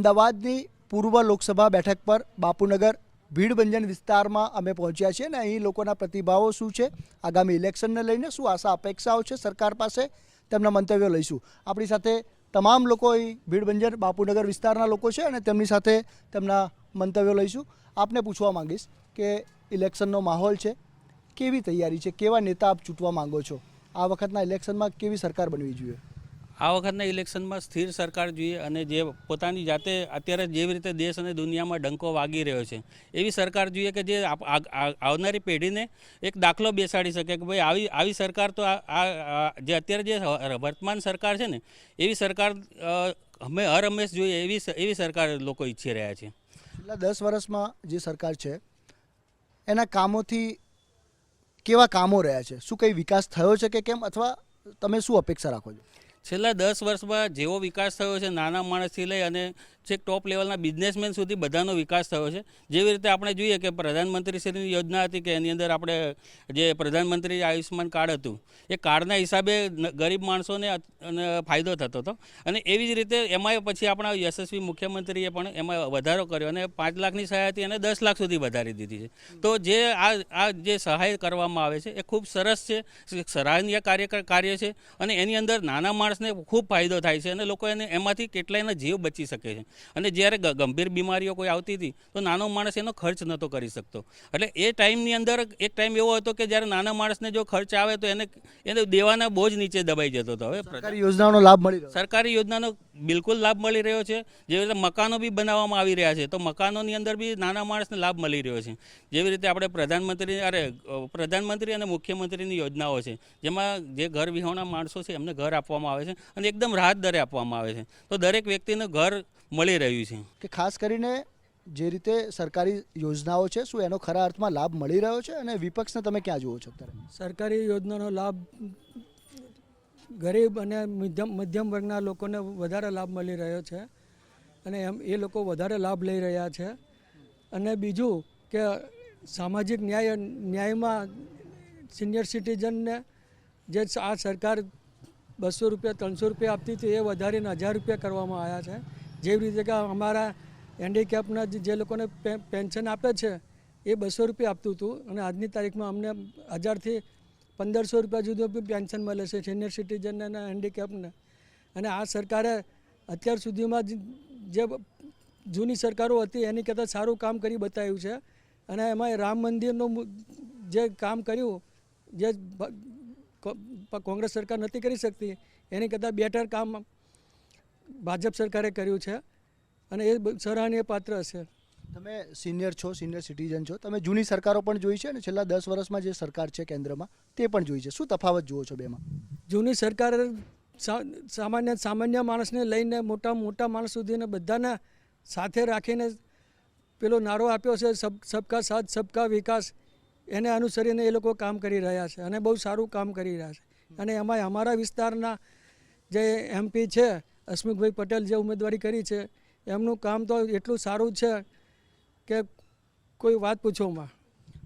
અમદાવાદની પૂર્વ લોકસભા બેઠક પર બાપુનગર ભીડભંજન વિસ્તારમાં અમે પહોંચ્યા છીએ અને અહીં લોકોના પ્રતિભાવો શું છે, આગામી ઇલેક્શનને લઈને શું આશા, અપેક્ષાઓ છે સરકાર પાસે, તેમના મંતવ્યો લઈશું. આપણી સાથે તમામ લોકો અહીં ભીડભંજન બાપુનગર વિસ્તારના લોકો છે અને તેમની સાથે તેમના મંતવ્યો લઈશું. આપને પૂછવા માંગીશ કે ઇલેક્શનનો માહોલ છે, કેવી તૈયારી છે, કેવા નેતા આપ ચૂંટવા માંગો છો? આ વખતના ઇલેક્શનમાં કેવી સરકાર બનવી જોઈએ? આ વખતના ઇલેક્શનમાં સ્થિર સરકાર જોઈએ અને જે પોતાની જાતે અત્યારે જેવી રીતે દેશ અને દુનિયામાં ડંકો વાગી રહ્યો છે, એવી સરકાર જોઈએ કે જે આવનારી પેઢીને એક દાખલો બેસાડી શકે કે ભાઈ આવી આવી સરકાર તો આ જે અત્યારે જે વર્તમાન સરકાર છે ને, એવી સરકાર અમે હર હંમેશ જોઈએ એવી એવી સરકાર લોકો ઈચ્છી રહ્યા છે. છેલ્લા દસ વર્ષમાં જે સરકાર છે, એના કામોથી કેવા કામો રહ્યા છે? શું કંઈ વિકાસ થયો છે કે કેમ? અથવા તમે શું અપેક્ષા રાખો છો? છેલ્લા દસ વર્ષમાં જેવો વિકાસ થયો છે નાના માણસથી લઈ અને છેક ટોપ લેવલના બિઝનેસમેન સુધી બધાનો વિકાસ થયો છે. જેવી રીતે આપણે જોઈએ કે પ્રધાનમંત્રીશ્રીની યોજના હતી કે એની અંદર આપણે જે પ્રધાનમંત્રી આયુષ્યમાન કાર્ડ હતું, એ કાર્ડના હિસાબે ગરીબ માણસોને ફાયદો થતો હતો. અને એવી જ રીતે એમાંય પછી આપણા યશસ્વી મુખ્યમંત્રીએ પણ એમાં વધારો કર્યો અને પાંચ લાખની સહાય હતી એને દસ લાખ સુધી વધારી દીધી છે. તો જે આ આ જે સહાય કરવામાં આવે છે, એ ખૂબ સરસ છે સરાહનીય કાર્ય કાર્ય છે અને એની અંદર નાના માણસને ખૂબ ફાયદો થાય છે અને લોકો એને એમાંથી કેટલાયના જીવ બચી શકે છે. અને જ્યારે ગંભીર બીમારીઓ કોઈ આવતી હતી તો નાનો માણસ એનો ખર્ચ નહોતો કરી શકતો. એટલે એ ટાઈમની અંદર એક ટાઈમ એવો હતો કે જ્યારે નાના માણસને જો ખર્ચ આવે તો એને એને દેવાના બોજ નીચે દબાઈ જતો હતો. હવે સરકારી યોજનાઓનો લાભ મળી સરકારી યોજનાનો બિલકુલ લાભ મળી રહ્યો છે. જેવી રીતે મકાનો બી બનાવવામાં આવી રહ્યા છે તો મકાનોની અંદર બી નાના માણસને લાભ મળી રહ્યો છે. જેવી રીતે આપણે પ્રધાનમંત્રી અરે પ્રધાનમંત્રી અને મુખ્યમંત્રીની યોજનાઓ છે જેમાં જે ઘર વિહોણા માણસો છે એમને ઘર આપવામાં આવે છે અને એકદમ રાહત દરે આપવામાં આવે છે. તો દરેક વ્યક્તિને ઘર મળી રહ્યું છે. કે ખાસ કરીને જે રીતે સરકારી યોજનાઓ છે શું એનો ખરા અર્થમાં લાભ મળી રહ્યો છે અને વિપક્ષને તમે ક્યાં જુઓ છો અત્યારે? સરકારી યોજનાનો લાભ ગરીબ અને મધ્યમ મધ્યમ વર્ગના લોકોને વધારે લાભ મળી રહ્યો છે અને એમ એ લોકો વધારે લાભ લઈ રહ્યા છે. અને બીજું કે સામાજિક ન્યાય ન્યાયમાં સિનિયર સિટીઝનને જે આ સરકાર બસો રૂપિયા ત્રણસો રૂપિયા આપતી હતી એ વધારીને હજાર રૂપિયા કરવામાં આવ્યા છે. જેવી રીતે કે અમારા હેન્ડીકેપના જે લોકોને પેન્શન આપે છે, એ બસો રૂપિયા આપતું હતું અને આજની તારીખમાં અમને હજારથી પંદરસો રૂપિયા જુદું પેન્શન મળે છે સિનિયર સિટીઝનને અને હેન્ડીકેપને અને આ સરકારે અત્યાર સુધીમાં જે જૂની સરકારો હતી, એની કરતાં સારું કામ કરી બતાવ્યું છે. અને એમાં રામ મંદિરનું જે કામ કર્યું, જે કોંગ્રેસ સરકાર નથી કરી શકતી, એની કરતાં બેટર કામ ભાજપ સરકારે કર્યું છે અને એ સરાહનીય પાત્ર છે તમે સિનિયર છો સિનિયર સિટીઝન છો તમે જૂની સરકારો પણ જોઈ છે અને છેલ્લા દસ વર્ષમાં જે સરકાર છે કેન્દ્રમાં તે પણ જોઈ છે. શું તફાવત જુઓ છો બેમાં? જૂની સરકાર સામાન્ય સામાન્ય માણસને લઈને મોટા મોટા માણસ સુધીને બધાને સાથે રાખીને પેલો નારો આપ્યો છે સબ સબકા સાથ સબકા વિકાસ એને અનુસરીને એ લોકો કામ કરી રહ્યા છે અને બહુ સારું કામ કરી રહ્યા છે. અને એમાં અમારા વિસ્તારના જે એમપી છે હસમુખભાઈ પટેલ જે ઉમેદવારી કરી છે એમનું કામ તો એટલું સારું છે કે કોઈ વાત પૂછોમાં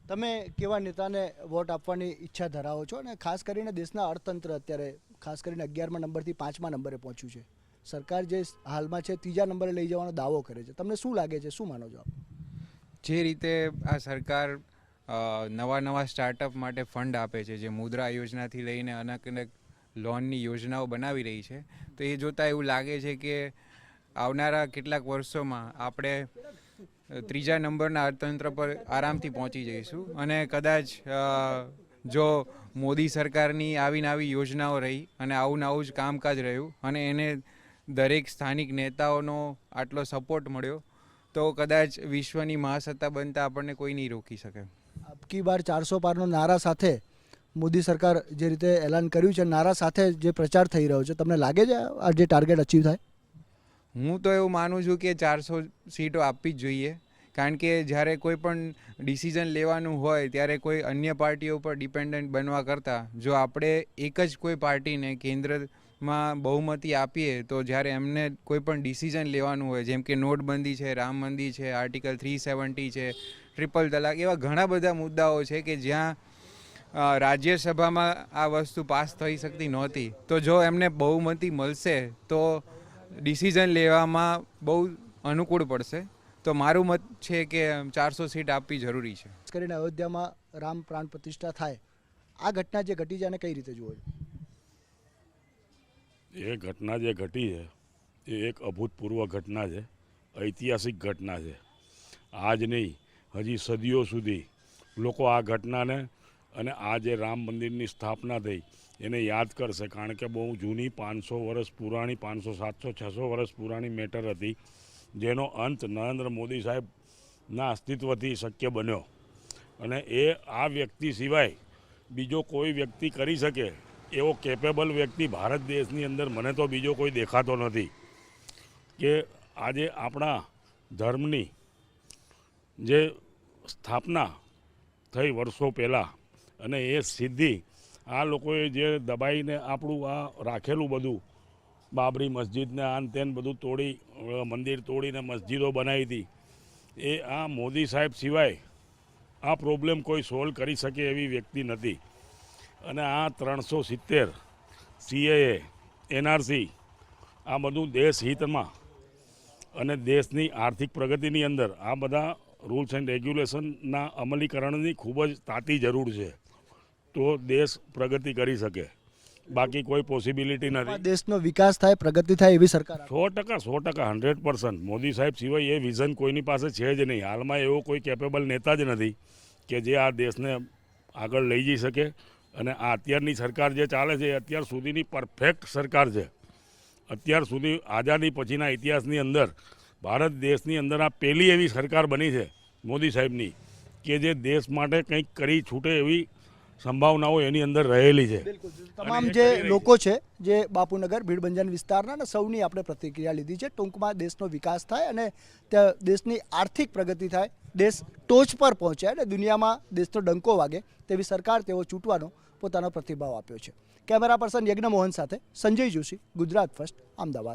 તમે કેવા નેતાને વોટ આપવાની ઈચ્છા ધરાવો છો? અને ખાસ કરીને દેશના અર્થતંત્ર અત્યારે ખાસ કરીને અગિયારમા નંબરથી પાંચમા નંબરે પહોંચ્યું છે. સરકાર જે હાલમાં છે ત્રીજા નંબરે લઈ જવાનો દાવો કરે છે. તમને શું લાગે છે? શું માનો છો આપ? જે રીતે આ સરકાર નવા નવા સ્ટાર્ટઅપ માટે ફંડ આપે છે જે મુદ્રા યોજનાથી લઈને અનેક અનેક લોનની યોજનાઓ બનાવી રહી છે. તો એ જોતાં એવું લાગે છે કે આવનારા કેટલાક વર્ષોમાં આપણે ત્રીજા નંબરના અર્થતંત્ર પર આરામથી પહોંચી જઈશું. અને કદાચ જો મોદી સરકારની આવીને આવી યોજનાઓ રહી અને આવું આવું જ કામકાજ રહ્યું અને એને દરેક સ્થાનિક નેતાઓનો આટલો સપોર્ટ મળ્યો, તો કદાચ વિશ્વની મહાસત્તા બનતા આપણને કોઈ નહીં રોકી શકે. અબકી બાર ચારસો પારનો નારા સાથે મોદી સરકાર જે રીતે એલાન કર્યું છે, નારા સાથે જે પ્રચાર થઈ રહ્યો છે, તમને લાગે છે આ જે ટાર્ગેટ અચીવ થાય? હું તો એવું માનું છું કે ચારસો સીટો આપવી જ જોઈએ. કારણ કે જ્યારે કોઈ પણ ડિસિઝન લેવાનું હોય, ત્યારે કોઈ અન્ય પાર્ટીઓ પર ડિપેન્ડન્ટ બનવા કરતાં, જો આપણે એક જ કોઈ પાર્ટીને કેન્દ્રમાં બહુમતી આપીએ, તો જ્યારે એમને કોઈ પણ ડિસિઝન લેવાનું હોય, જેમ કે નોટબંધી છે રામ મંદિર છે આર્ટિકલ થ્રી સેવન્ટી છે ટ્રિપલ તલાક, એવા ઘણા બધા મુદ્દાઓ છે કે જ્યાં રાજ્યસભામાં આ વસ્તુ પાસ થઈ શકતી નહોતી. તો જો એમને બહુમતી મળશે તો ડિસિઝન લેવામાં બહુ અનુકૂળ પડશે. તો મારું મત છે કે ચારસો સીટ આપવી જરૂરી છે. ખાસ કરીને અયોધ્યામાં રામ પ્રાણ પ્રતિષ્ઠા થાય. આ ઘટના જે ઘટી છે એને કઈ રીતે જુઓ એ ઘટના જે ઘટી છે એ એક અભૂતપૂર્વ ઘટના છે ઐતિહાસિક ઘટના છે. આજ નહીં હજી સદીઓ સુધી લોકો આ ઘટનાને અને આ જે રામ મંદિરની સ્થાપના થઈ, એને યાદ કરશે, કારણ કે બહુ જૂની પાંચસો વર્ષ પુરાણી, પાંચસો, સાતસો, છસો વર્ષ પુરાણી મેટર હતી, જેનો અંત નરેન્દ્ર મોદી સાહેબના અસ્તિત્વથી શક્ય બન્યો. અને એ આ વ્યક્તિ સિવાય બીજો કોઈ વ્યક્તિ કરી શકે, એવો કેપેબલ વ્યક્તિ ભારત દેશની અંદર મને તો બીજો કોઈ દેખાતો નથી, કે આજે આપણા ધર્મની જે સ્થાપના થઈ વર્ષો પહેલાં અને એ સિદ્ધિ આ લોકોએ જે દબાઈને આપણું આ રાખેલું બધું, બાબરી મસ્જિદને આન તેન બધું તોડી મંદિર તોડીને મસ્જિદો બનાવી હતી એ આ મોદી સાહેબ સિવાય આ પ્રોબ્લેમ કોઈ સોલ્વ કરી શકે એવી વ્યક્તિ નથી. અને આ ત્રણસો સિત્તેર સીએએ, એનઆરસી, આ બધું દેશ હિતમાં અને દેશની આર્થિક પ્રગતિની અંદર આ બધા રૂલ્સ એન્ડ રેગ્યુલેશનના અમલીકરણની ખૂબ જ તાતી જરૂર છે. તો દેશ પ્રગતિ કરી શકે. બાકી કોઈ પોસિબિલિટી નથી. દેશનો વિકાસ થાય પ્રગતિ થાય એવી સરકાર સો ટકા સો ટકા હંડ્રેડ પર્સન્ટ મોદી સાહેબ સિવાય એ વિઝન કોઈની પાસે છે જ નહીં. હાલમાં એવો કોઈ કેપેબલ નેતા જ નથી કે જે આ દેશને આગળ લઈ જઈ શકે. અને આ અત્યારની સરકાર જે ચાલે છે એ અત્યાર સુધીની પરફેક્ટ સરકાર છે. અત્યાર સુધી આઝાદી પછીના ઇતિહાસની અંદર ભારત દેશની અંદર આ પહેલી એવી સરકાર બની છે મોદી સાહેબની કે જે દેશ માટે કંઈક કરી છૂટે એવી સંભાવનાઓ એની અંદર રહેલી છે. તમામ જે લોકો છે જે બાપુનગર ભીડભંજન વિસ્તારના ને સૌની આપણે પ્રતિક્રિયા લીધી છે. ટૂંકમાં દેશનો વિકાસ થાય અને ત્યાં દેશની આર્થિક પ્રગતિ થાય. દેશ ટોચ પર પહોંચે અને દુનિયામાં દેશનો ડંકો વાગે તેવી સરકાર તેઓ ચૂંટવાનો પોતાનો પ્રતિભાવ આપ્યો છે. કેમેરા પર્સન યજ્ઞ મોહન સાથે સંજય જોશી ગુજરાત ફર્સ્ટ અમદાવાદ.